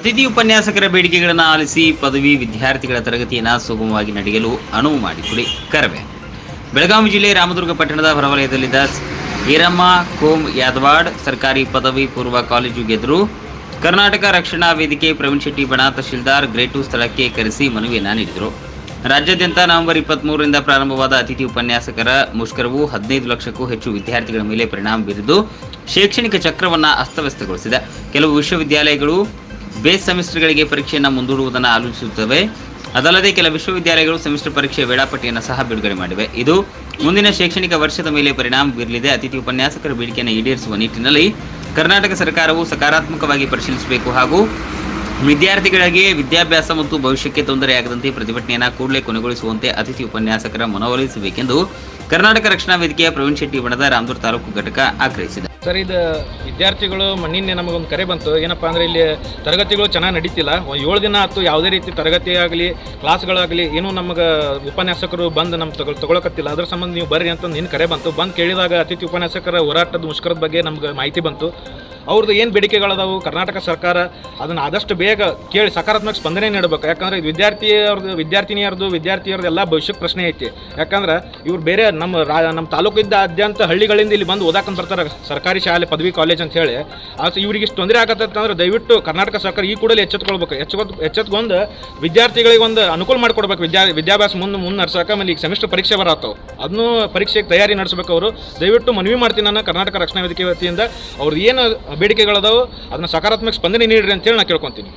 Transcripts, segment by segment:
ಅತಿಥಿ ಉಪನ್ಯಾಸಕರ ಬೇಡಿಕೆಗಳನ್ನು ಆಲಿಸಿ ಪದವಿ ವಿದ್ಯಾರ್ಥಿಗಳ ತರಗತಿಯನ್ನು ಸುಗಮವಾಗಿ ನಡೆಯಲು ಅನುವು ಮಾಡಿಕೊಡಿ. ಕರವೆ. ಬೆಳಗಾವಿ ಜಿಲ್ಲೆ ರಾಮದುರ್ಗ ಪಟ್ಟಣದ ಹೊರವಲಯದಲ್ಲಿದ್ದ ಈರಮ್ಮ ಕೋಮ್ ಯಾದವಾಡ್ ಸರ್ಕಾರಿ ಪದವಿ ಪೂರ್ವ ಕಾಲೇಜು ಗೆದ್ರು. ಕರ್ನಾಟಕ ರಕ್ಷಣಾ ವೇದಿಕೆ ಪ್ರವೀಣ್ ಶೆಟ್ಟಿ ಬಣ ತಹಶೀಲ್ದಾರ್ ಗ್ರೇಟು ಸ್ಥಳಕ್ಕೆ ಕರೆಸಿ ಮನವಿಯನ್ನು ನೀಡಿದರು. ರಾಜ್ಯಾದ್ಯಂತ ನವೆಂಬರ್ ಇಪ್ಪತ್ತ್ಮೂರರಿಂದ ಪ್ರಾರಂಭವಾದ ಅತಿಥಿ ಉಪನ್ಯಾಸಕರ ಮುಷ್ಕರವು ಹದಿನೈದು ಲಕ್ಷಕ್ಕೂ ಹೆಚ್ಚು ವಿದ್ಯಾರ್ಥಿಗಳ ಮೇಲೆ ಪರಿಣಾಮ ಬೀರಿದ್ದು, ಶೈಕ್ಷಣಿಕ ಚಕ್ರವನ್ನು ಅಸ್ತವ್ಯಸ್ತಗೊಳಿಸಿದೆ. ಕೆಲವು ವಿಶ್ವವಿದ್ಯಾಲಯಗಳು ಬೇಸ್ ಸೆಮಿಸ್ಟರ್ಗಳಿಗೆ ಪರೀಕ್ಷೆಯನ್ನು ಮುಂದೂಡುವುದನ್ನು ಆಲೋಚಿಸುತ್ತವೆ. ಅದಲ್ಲದೆ ಕೆಲ ವಿಶ್ವವಿದ್ಯಾಲಯಗಳು ಸೆಮಿಸ್ಟರ್ ಪರೀಕ್ಷೆ ವೇಳಾಪಟ್ಟಿಯನ್ನು ಸಹ ಬಿಡುಗಡೆ ಮಾಡಿವೆ. ಇದು ಮುಂದಿನ ಶೈಕ್ಷಣಿಕ ವರ್ಷದ ಮೇಲೆ ಪರಿಣಾಮ ಬೀರಲಿದೆ. ಅತಿಥಿ ಉಪನ್ಯಾಸಕರ ಬೇಡಿಕೆಯನ್ನು ಈಡೇರಿಸುವ ನಿಟ್ಟಿನಲ್ಲಿ ಕರ್ನಾಟಕ ಸರ್ಕಾರವು ಸಕಾರಾತ್ಮಕವಾಗಿ ಪರಿಶೀಲಿಸಬೇಕು ಹಾಗೂ ವಿದ್ಯಾರ್ಥಿಗಳಿಗೆ ವಿದ್ಯಾಭ್ಯಾಸ ಮತ್ತು ಭವಿಷ್ಯಕ್ಕೆ ತೊಂದರೆಯಾಗದಂತೆ ಪ್ರತಿಭಟನೆಯನ್ನು ಕೂಡಲೇ ಕೊನೆಗೊಳಿಸುವಂತೆ ಅತಿಥಿ ಉಪನ್ಯಾಸಕರ ಮನವೊಲಿಸಬೇಕೆಂದು ಕರ್ನಾಟಕ ರಕ್ಷಣಾ ವೇದಿಕೆಯ ಪ್ರವೀಣ್ ಶೆಟ್ಟಿ ಬಣದ ರಾಮದುರ್ ತಾಲೂಕು ಘಟಕ ಆಗ್ರಹಿಸಿದೆ. ಸರ್, ಇದು ವಿದ್ಯಾರ್ಥಿಗಳು ಮಣ್ಣಿನ ನಮಗೊಂದು ಕರೆ ಬಂತು. ಏನಪ್ಪ ಅಂದರೆ ಇಲ್ಲಿ ತರಗತಿಗಳು ಚೆನ್ನಾಗಿ ನಡೀತಿಲ್ಲ. ಏಳು ದಿನ ಆಯ್ತು, ಯಾವುದೇ ರೀತಿ ತರಗತಿ ಆಗಲಿ ಕ್ಲಾಸ್ಗಳಾಗಲಿ, ಏನೂ ನಮಗೆ ಉಪನ್ಯಾಸಕರು ಬಂದು ನಮ್ಮ ತಗೊಳ್ ತಗೊಳಕತ್ತಿಲ್ಲ. ಅದ್ರ ಸಂಬಂಧ ನೀವು ಬರ್ರಿ ಅಂತ ನಿನ್ನ ಕರೆ ಬಂತು. ಬಂದು ಕೇಳಿದಾಗ ಅತಿಥಿ ಉಪನ್ಯಾಸಕರ ಹೋರಾಟದ ಮುಷ್ಕರದ ಬಗ್ಗೆ ನಮ್ಗೆ ಮಾಹಿತಿ ಬಂತು. ಅವ್ರದ್ದು ಏನು ಬೇಡಿಕೆಗಳದಾವು? ಕರ್ನಾಟಕ ಸರ್ಕಾರ ಅದನ್ನು ಆದಷ್ಟು ಬೇಗ ಕೇಳಿ ಸಕಾರಾತ್ಮಕ ಸ್ಪಂದನೆ ನೀಡಬೇಕು. ಯಾಕಂದ್ರೆ ಇದು ವಿದ್ಯಾರ್ಥಿಯವ್ರದ್ದು ವಿದ್ಯಾರ್ಥಿನಿಯರ್ದು ವಿದ್ಯಾರ್ಥಿಯವ್ರದ್ದು ಎಲ್ಲ ಭವಿಷ್ಯಕ್ಕೆ ಪ್ರಶ್ನೆ ಐತಿ. ಯಾಕಂದ್ರೆ ಇವ್ರು ಬೇರೆ ನಮ್ಮ ರಾ, ನಮ್ಮ ತಾಲೂಕಿದ್ದಾದ್ಯಂತ ಹಳ್ಳಿಗಳಿಂದ ಇಲ್ಲಿ ಬಂದು ಓದಾಕಂತ ಬರ್ತಾರೆ ಸರ್ಕಾರಿ ಶಾಲೆ, ಪದವಿ ಕಾಲೇಜ್ ಅಂತ ಹೇಳಿ. ಅದು ಇವ್ರಿಗೆ ಇಷ್ಟು ತೊಂದರೆ ಆಗತ್ತೆ ಅಂದ್ರೆ ದಯವಿಟ್ಟು ಕರ್ನಾಟಕ ಸರ್ಕಾರ ಈ ಕೂಡಲೇ ಎಚ್ಚೆತ್ಕೊಳ್ಬೇಕು. ಎಚ್ಚೆತ್ ಎಚ್ಚೆತ್ಕೊಂಡು ವಿದ್ಯಾರ್ಥಿಗಳಿಗೆ ಒಂದು ಅನುಕೂಲ ಮಾಡಿಕೊಡ್ಬೇಕು. ವಿದ್ಯಾ, ವಿದ್ಯಾಭ್ಯಾಸ ಮುಂದೆ ಮುಂದೆ ನಡ್ಸೋಕೆ ಆಮೇಲೆ ಈಗ ಸೆಮಿಸ್ಟರ್ ಪರೀಕ್ಷೆ ಬರತ್ತವು. ಅದನ್ನು ಪರೀಕ್ಷೆಗೆ ತಯಾರಿ ನಡೆಸಬೇಕು ಅವರು. ದಯವಿಟ್ಟು ಮನವಿ ಮಾಡ್ತೀನಿ ನಾನು ಕರ್ನಾಟಕ ರಕ್ಷಣಾ ವೇದಿಕೆ ವತಿಯಿಂದ. ಅವ್ರದ್ದು ಏನು ಬೇಡಿಕೆಗಳದಾವು ಅದನ್ನ ಸಕಾರಾತ್ಮಕ ಸ್ಪಂದನೆ ನೀಡ್ರಿ ಅಂತೇಳಿ ನಾನು ಕೇಳ್ಕೊತೀನಿ.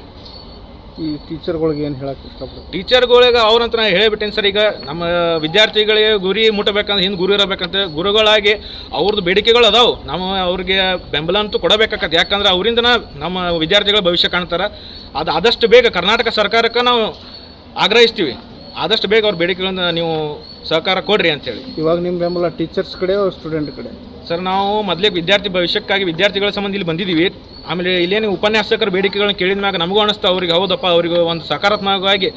ಈ ಟೀಚರ್ಗಳಿಗೆ ಏನು ಹೇಳಕ್ಕೆ ಇಷ್ಟಪಡ್ತೀನಿ ಟೀಚರ್ಗಳಿಗೆ ಅವ್ರಂತ ನಾನು ಹೇಳಿಬಿಟ್ಟೇನೆ ಸರ್, ಈಗ ನಮ್ಮ ವಿದ್ಯಾರ್ಥಿಗಳಿಗೆ ಗುರಿ ಮುಟ್ಟಬೇಕಂದ್ರೆ ಹಿಂದೆ ಗುರು ಇರಬೇಕಂತ ಗುರುಗಳಾಗಿ ಅವ್ರದ್ದು ಬೇಡಿಕೆಗಳು ಅದಾವೆ. ನಾವು ಅವ್ರಿಗೆ ಬೆಂಬಲ ಅಂತೂ ಕೊಡಬೇಕಾಗತ್ತೆ ಯಾಕಂದ್ರೆ ಅವರಿಂದ ನಮ್ಮ ವಿದ್ಯಾರ್ಥಿಗಳ ಭವಿಷ್ಯ ಕಾಣ್ತಾರೆ. ಅದು ಆದಷ್ಟು ಬೇಗ ಕರ್ನಾಟಕ ಸರ್ಕಾರಕ್ಕೆ ನಾವು ಆಗ್ರಹಿಸ್ತೀವಿ. ಆದಷ್ಟು ಬೇಗ ಅವ್ರ ಬೇಡಿಕೆಗಳನ್ನು ನೀವು ಸಹಕಾರ ಕೊಡ್ರಿ ಅಂತೇಳಿ. ಇವಾಗ ನಿಮ್ಮ ಬೆಂಬಲ ಟೀಚರ್ಸ್ ಕಡೆ ಸ್ಟೂಡೆಂಟ್ ಕಡೆ? ಸರ್ ನಾವು ಮೊದಲೇ ವಿದ್ಯಾರ್ಥಿ ಭವಿಷ್ಯಕ್ಕಾಗಿ ವಿದ್ಯಾರ್ಥಿಗಳ ಸಂಬಂಧ ಇಲ್ಲಿ ಬಂದಿದ್ದೀವಿ. ಆಮೇಲೆ ಇಲ್ಲೇನು ಉಪನ್ಯಾಸಕರ ಬೇಡಿಕೆಗಳನ್ನ ಕೇಳಿದ ಮ್ಯಾಗ ನಮಗೂ ಅನಿಸ್ತಾ ಅವ್ರಿಗೆ ಹೌದಪ್ಪ ಅವ್ರಿಗೆ ಒಂದು ಸಕಾರಾತ್ಮಕವಾಗಿ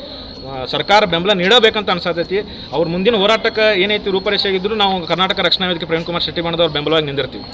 ಸರ್ಕಾರ ಬೆಂಬಲ ನೀಡಬೇಕಂತ ಅನ್ಸತೈತಿ. ಅವ್ರ ಮುಂದಿನ ಹೋರಾಟಕ್ಕೆ ಏನೈತಿ ರೂಪರೇಷೆ ಇದ್ರೂ ನಾವು ಕರ್ನಾಟಕ ರಕ್ಷಣಾ ವೇದಿಕೆ ಪ್ರೇಮ್ ಕುಮಾರ್ ಶೆಟ್ಟಿ ಬಣದವ್ರು ಬೆಂಬಲವಾಗಿ ನಿಂದಿರ್ತೀವಿ.